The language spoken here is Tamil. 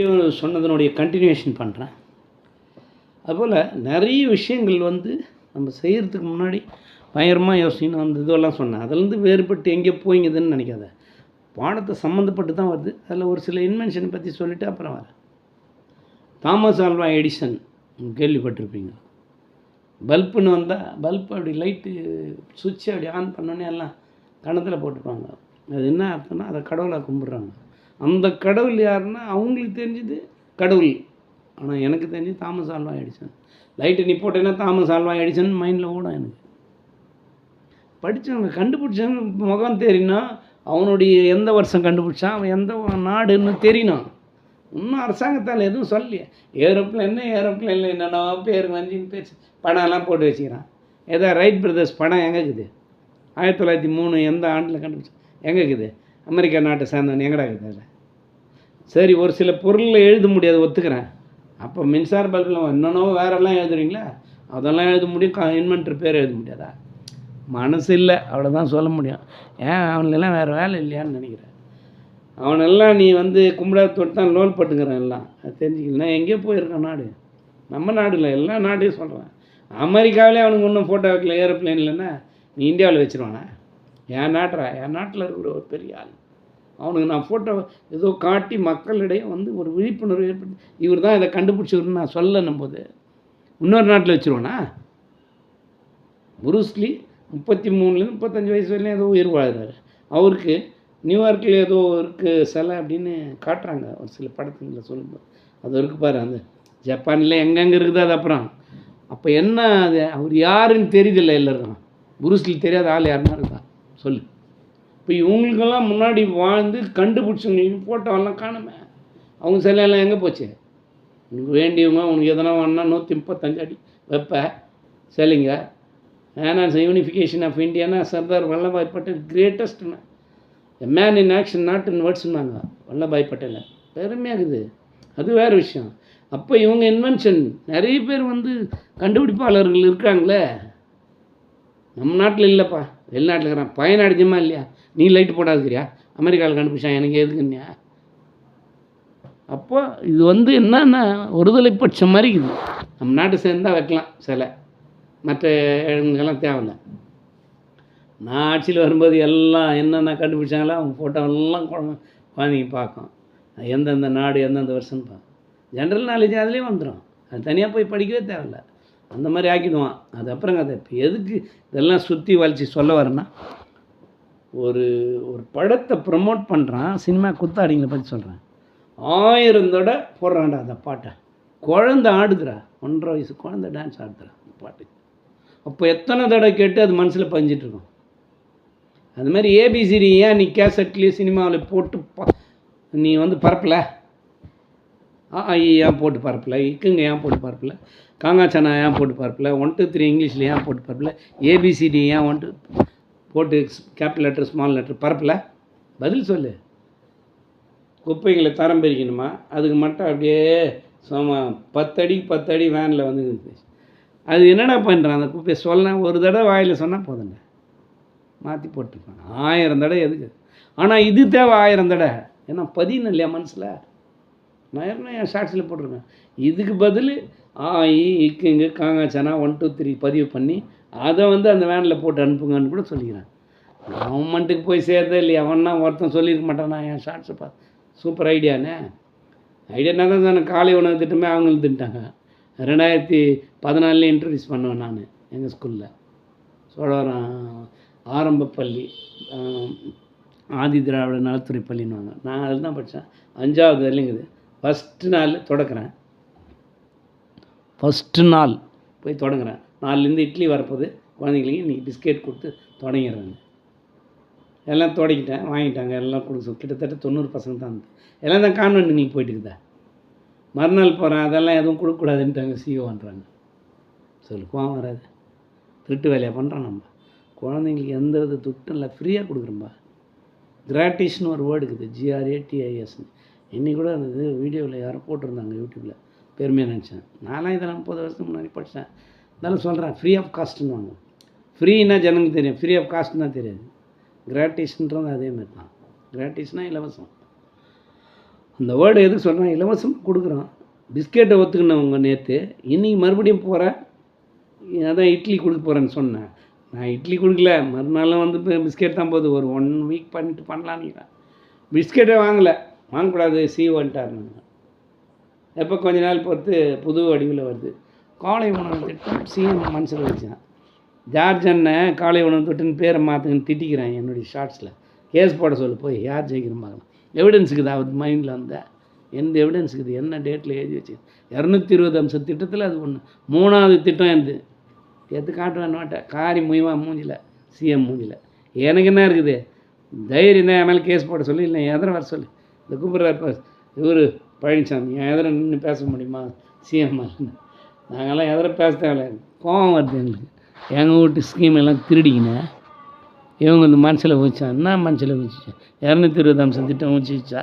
இப்பயும் சொன்னதனுடைய கண்டினியூஷன் பண்ணுறேன் அதுபோல் நிறைய விஷயங்கள் வந்து நம்ம செய்கிறதுக்கு முன்னாடி பயங்கரமாக யோசிக்கணும். அந்த இதெல்லாம் சொன்னேன். அதுலேருந்து வேறுபட்டு எங்கே போய்ங்குதுன்னு நினைக்காத. பாடத்தை சம்மந்தப்பட்டு தான் வருது. அதில் ஒரு சில இன்வென்ஷனை பற்றி சொல்லிவிட்டு அப்புறம் வரேன். தாமஸ் ஆல்வா எடிசன் கேள்விப்பட்டிருப்பீங்க. பல்புன்னு வந்தால் பல்ப் அப்படி லைட்டு சுவிட்சை அப்படி ஆன் பண்ணோன்னே எல்லாம் கணத்தில் போட்டுப்பாங்க. அது என்ன அர்த்தம்னா அதை கடவுளாக கும்பிட்றாங்க. அந்த கடவுள் யாருன்னா அவங்களுக்கு தெரிஞ்சது கடவுள். ஆனால் எனக்கு தெரிஞ்சு தாமஸ் ஆல்வா எடிசன் லைட்டு நீ போட்டேன்னா தாமஸ் ஆல்வா எடிசன் மைண்டில் ஓடும் எனக்கு. படித்தவங்க கண்டுபிடிச்சவங்க முகம் தெரியினா அவனுடைய எந்த வருஷம் கண்டுபிடிச்சான் அவன் எந்த நாடுன்னு தெரியணும் இன்னும் அரசாங்கத்தால் எதுவும் சொல்லலையே. ஏரோப்ளேன்னு ஏரோப்ளேனில் என்னென்ன பேர் வஞ்சின்னு பேச்சு பணம்லாம் போட்டு வச்சுக்கிறான். ஏதோ ரைட் பிரதர்ஸ் படம் எங்கே இருக்குது ஆயிரத்தி தொள்ளாயிரத்தி மூணு எந்த ஆண்டில் கண்டுபிடிச்சான்? எங்கே இருக்குது அமெரிக்கா நாட்டை சேர்ந்தவன் எங்கடா இருக்குது அதில் சரி ஒரு சில பொருளில் எழுத முடியாது ஒத்துக்கிறேன். அப்போ மின்சார பல்பில் என்னென்னோ வேறெல்லாம் எழுதுறீங்களா? அதெல்லாம் எழுத முடியும் இன்வென்டர் பேர் எழுத முடியாதா? மனசு இல்லை அவ்வளோதான் சொல்ல முடியும். ஏன் அவனுக்கெல்லாம் வேறு வேலை இல்லையான்னு நினைக்கிறேன். அவனெல்லாம் நீ வந்து கும்பிடாத தொட்டு தான் லோல் பட்டுங்கிறான் எல்லாம். அது தெரிஞ்சுக்கலாம் எங்கேயோ போயிருக்கான் நாடு. நம்ம நாடு இல்லை எல்லா நாட்டையும் சொல்கிறேன் அமெரிக்காவிலே அவனுக்கு ஒன்றும் ஃபோட்டோ வைக்கல ஏரோப்ளேன் இல்லைன்னா நீ இந்தியாவில் வச்சுருவானா? என் நாட்டுறா என் நாட்டில் இருக்கிற ஒரு பெரிய ஆள். அவனுக்கு நான் ஃபோட்டோ ஏதோ காட்டி மக்களிடையே வந்து ஒரு விழிப்புணர்வு ஏற்படுத்தி இவர் தான் இதை கண்டுபிடிச்சவர்னு நான் சொல்லணும் போது இன்னொரு நாட்டில் வச்சுருவானா? புருஸ்லி முப்பத்தி மூணுலேருந்து முப்பத்தஞ்சு வயசு வரையிலும் ஏதோ உயிர் வாழ்கிறார் அவருக்கு நியூயார்க்கில் ஏதோ இருக்குது சிலை அப்படின்னு காட்டுறாங்க ஒரு சில படத்துங்களில் சொல்லும்போது. அது இருக்கு பாரு அந்த ஜப்பானில் எங்கெங்கே இருக்குது அது அப்புறம். அப்போ என்ன அது அவர் யாருன்னு தெரியுதில்லை எல்லோருக்கும். புருஸ்லி தெரியாத ஆள் யாருன்னா இருக்கா? சொல்லு. இப்போ இவங்களுக்கெல்லாம் முன்னாடி வாழ்ந்து கண்டுபிடிச்சவங்களுக்கு ஃபோட்டோவெல்லாம் காணுமே. அவங்க சிலையெல்லாம் எங்கே போச்சு? உனக்கு வேண்டியவங்க உனக்கு எதனா வேணும்னா நூற்றி முப்பத்தஞ்சு அடி வைப்ப சிலைங்க. ஏன்னா யூனிஃபிகேஷன் ஆஃப் இந்தியானா Sardar Vallabhbhai Patel கிரேட்டஸ்ட்னா a man in action not in வேர்ட்ஸ்னாங்க Vallabhbhai பட்டேலை. பெருமையாக இருக்குது அது வேறு விஷயம். அப்போ இவங்க இன்வென்ஷன் நிறைய பேர் வந்து கண்டுபிடிப்பாளர்கள் இருக்காங்களே. நம்ம நாட்டில் இல்லைப்பா. வெளிநாட்டில் இருக்கிறான். பயன் அடிஞ்சமா இல்லையா? நீ லைட்டு போடாதுக்கிறியா? அமெரிக்காவில் கண்டுபிடிச்சான் எனக்கு எதுக்குன்னியா அப்போ இது வந்து என்னன்னா ஒருதலை பட்சம் மாதிரி இது நம்ம நாட்டை சேர்ந்தால் வைக்கலாம் சிலை. மற்ற இடங்களுக்கெல்லாம் தேவையில்லை. நான் ஆட்சியில் வரும்போது எல்லாம் என்னென்ன கண்டுபிடிச்சாங்களோ அவங்க ஃபோட்டோ எல்லாம் குழந்தை குழந்தைங்க பார்க்கும். எந்தெந்த நாடு எந்தெந்த வருஷம்னு பார்க்கும். ஜென்ரல் நாலேஜ் அதுலேயே வந்துடும் அது தனியாக போய் படிக்கவே தேவையில்ல. அந்த மாதிரி ஆக்கிடுவான். அது அப்புறம் கதை. இப்போ எதுக்கு இதெல்லாம் சுற்றி வலிச்சு சொல்ல வரேன்னா ஒரு ஒரு படத்தை ப்ரமோட் பண்ணுறான் சினிமா குத்தாடிங்களை பற்றி சொல்கிறேன் ஆயிரம் தடவை போடுறான்டா அந்த பாட்டை. குழந்தை ஆடுதுடா. ஒன்றரை வயசு குழந்த டான்ஸ் ஆடுதுடா அந்த பாட்டு. அப்போ எத்தனை தடவை கேட்டு அது மனசில் பதிஞ்சிட்ருக்கோம் அது மாதிரி ஏபிசிடி ஏன் நீ கேசட்லேயே சினிமாவில் போட்டு ப- நீ வந்து பரப்பல? ஆ ஐ ஏன் போட்டு பார்ப்பில்ல? இக்குங்க ஏன் போட்டு பார்ப்பில்ல? காங்காச்சானா ஏன் போட்டு பார்ப்பில்ல? ஒன் டூ த்ரீ இங்கிலீஷில் ஏன் போட்டு பார்ப்பில்ல? ஏபிசிடி ஏன் ஒன் டூ போட்டு கேபிட்டல் லெட்டர் ஸ்மால் லெட்டர் பரப்பல பதில் சொல்லு. குப்பைகளை தரம் பிரிக்கணுமா? அதுக்கு மட்டும் அப்படியே சும்மா பத்தடி பத்தடி வேனில் வந்து அது என்னடா பண்ணுறான் அந்த குப்பையை? சொல்ல ஒரு தடவை வாயில் சொன்னால் போதுங்க மாற்றி போட்டுருப்பாங்க ஆயிரம் தடவை எதுக்கு? ஆனால் இது தேவை ஆயிரம் தடவை. ஏன்னா பதியணும் இல்லையா மனசில்? நான் ஏற்கனவே என் ஷார்ட்ஸில் போட்டிருக்கேன். இதுக்கு பதில் ஆ இ இக்குங்க காங்காச்சானா ஒன் டூ த்ரீ பதிவு பண்ணி அதை வந்து அந்த வேனில் போட்டு அனுப்புங்கன்னு கூட சொல்லிக்கிறேன். கவர்மெண்ட்டுக்கு போய் சேர்றதே இல்லையா அவன்னா ஒருத்தன் சொல்லியிருக்க மாட்டானா என் ஷார்ட்ஸை பார்த்து சூப்பர் ஐடியாண்ணே ஐடியானா தான் தானே காலை உணவு திட்டமே அவங்களும் திட்டாங்க. ரெண்டாயிரத்தி பதினாலில் இன்ட்ரடியூஸ் பண்ணுவேன் நான் எங்கள் ஸ்கூலில் சோழவரம் ஆரம்ப பள்ளி ஆதி திராவிட நலத்துறை பள்ளின்னுவாங்க நான் அதில் தான் படித்தேன் அஞ்சாவது வரலைங்குது ஃபஸ்ட்டு நாள் தொடக்கிறேன் ஃபஸ்ட்டு நாள். போய் தொடங்குறேன். நாலுலேருந்து இட்லி வரப்போகுது. குழந்தைங்களுக்கு இன்றைக்கி பிஸ்கெட் கொடுத்து தொடங்கிடுறாங்க. எல்லாம் தொடங்கிட்டேன். வாங்கிட்டாங்க. எல்லாம் கொடுக்க கிட்டத்தட்ட தொண்ணூறு பசங்க தான் எல்லாம் தான் கான்வெண்ட் நீங்கள் போயிட்டு இருக்குதா? மறுநாள் போகிறேன் அதெல்லாம் எதுவும் கொடுக்கக்கூடாதுன்ட்டாங்க சிஓன்றாங்க சொல்லு கோவம் வராது. திருட்டு வேலையாக பண்ணுறோம் நம்ம. குழந்தைங்களுக்கு எந்த வித துட்டும் இல்லை. ஃப்ரீயாக கொடுக்குறோம்பா. கிராட்டிஸ்னு ஒரு வேர்டு இருக்குது. ஜிஆர்ஏடிஐஎஸ்னு இன்றைக்கி கூட அந்த இது வீடியோவில் யாரோ போட்டிருந்தாங்க யூடியூப்பில். பெருமையாக நினச்சேன். நான்லாம் இதெல்லாம் முப்பது வருஷத்துக்கு முன்னாடி படித்தேன் இருந்தாலும் சொல்கிறேன் ஃப்ரீ ஆஃப் காஸ்ட்டுன்னு வாங்க ஃப்ரீனா ஜனங்களுக்கு தெரியும். ஃப்ரீ ஆஃப் காஸ்ட்னா தெரியாது. கிராட்டிஸ்ன்றது அதேமாதிரி தான். கிராட்டிஸ்னால் இலவசம். அந்த வேர்டு எதுக்கு சொல்கிறேன் இலவசம் கொடுக்குறோம். பிஸ்கெட்டை ஒத்துக்கினவங்க நேற்று இன்றைக்கி மறுபடியும் போகிறேன் அதான் இட்லி கொடுக்க போகிறேன்னு சொன்னேன். நான் இட்லி கொடுக்கல. மறுநாளும் வந்து இப்போ பிஸ்கெட் தான் போகுது. ஒரு ஒன் வீக் பண்ணிட்டு பண்ணலான்னு பிஸ்கெட்டே வாங்கலை. வாங்கக்கூடாது சி வந்துட்டாருன்னு எப்போ கொஞ்ச நாள் பொறுத்து புது வடிவில் வருது. காலை உணவு திட்டம் சிஎம் மனசில் வச்சேன். ஜார்ஜ் அண்ணன் காலை உணவு திட்டம்னு பேரை மாற்றுங்கன்னு திட்டிக்கிறேன் என்னுடைய ஷார்ட்ஸில் கேஸ் போட சொல்லு போய் யார் ஜெயிக்கிற பார்க்கலாம் எவிடன்ஸுக்குது அவர் மைண்டில் வந்த. எந்த எவிடன்ஸுக்குது என்ன டேட்டில் எழுதி வச்சு இரநூத்தி இருபது அம்ச திட்டத்தில் அது ஒன்று மூணாவது திட்டம் எந்த எது காட்டுவேன் நோட்டை காரி முயவா மூஞ்சில சிஎம் மூஞ்சில. எனக்கு என்ன இருக்குது? தைரியம் தான் என் மேலே கேஸ் போட சொல்லி இல்லை எதிர வர சொல்லி. இந்த கூப்பிட்றாரு இவர் பழனிசாமி என் எதிர நின்று பேச முடியுமா? சிஎம் நாங்கள்லாம் எதிர பேச தேவையில்ல கோவம் வருது எங்களுக்கு. எங்கள் வீட்டு ஸ்கீம் எல்லாம் திருடிக்கினேன் இவங்க இந்த மனசில் வச்சா என்ன மனசில் வச்சுச்சா இரநூத்தி இருபது அம்சம் திட்டம் வச்சுச்சா